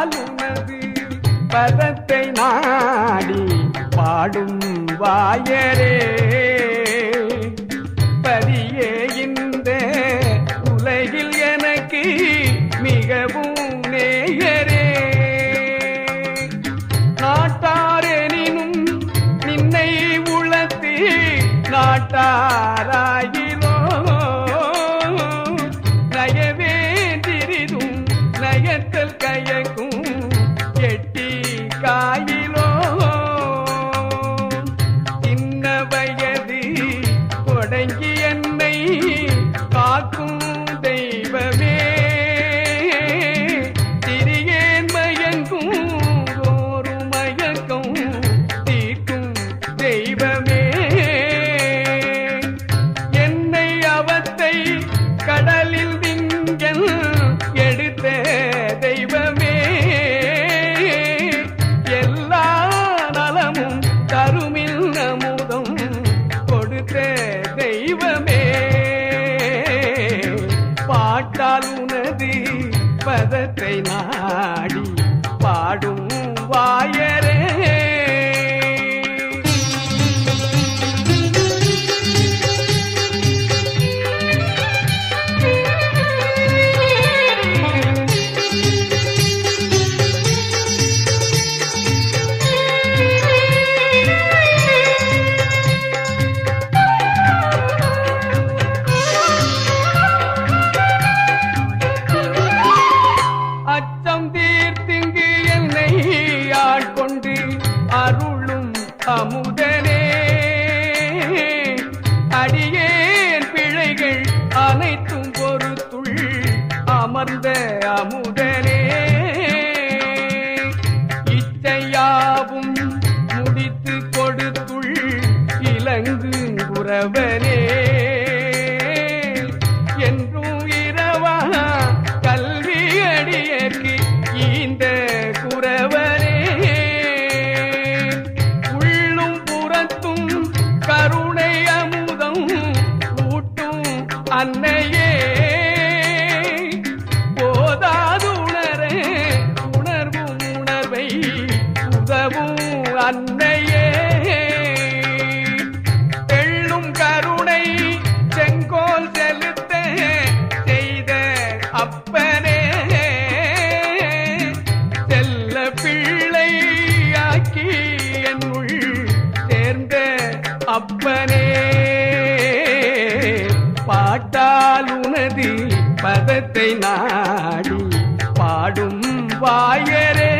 பாட்டால் உனது பதத்தை நாடி பாடும் வாயரே. பதியே இந்த உலகில் எனக்கு மிகவும் நேயரே. நாட்டாரெனினும் நின்னை உளத்து நாட்டாராயிரோ பாட்டால் உனது பதத்தை நாடி பாடும் அமுதனே இச்சையாவும் முடித்து கொடுத்துள் இலங்கு குறவனே என்றும் இரவா கல்வி அடியற்கு இந்த குறவரே உள்ளும் புறத்தும் கருணை அமுதம் ஊட்டும் அன்னையே. உதவும் அன்னையே. தெள்ளும் கருணை செங்கோல் செலுத்த செய்த அப்பனே. செல்ல பிள்ளை பிள்ளையாக்கி என்னுள் சேர்ந்த அப்பனே. பாட்டால் உனது பதத்தை நாடி பாடும் வாயரே.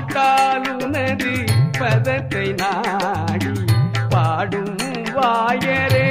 பாட்டாலுனது பதத்தை நாடி பாடும் வாயரே.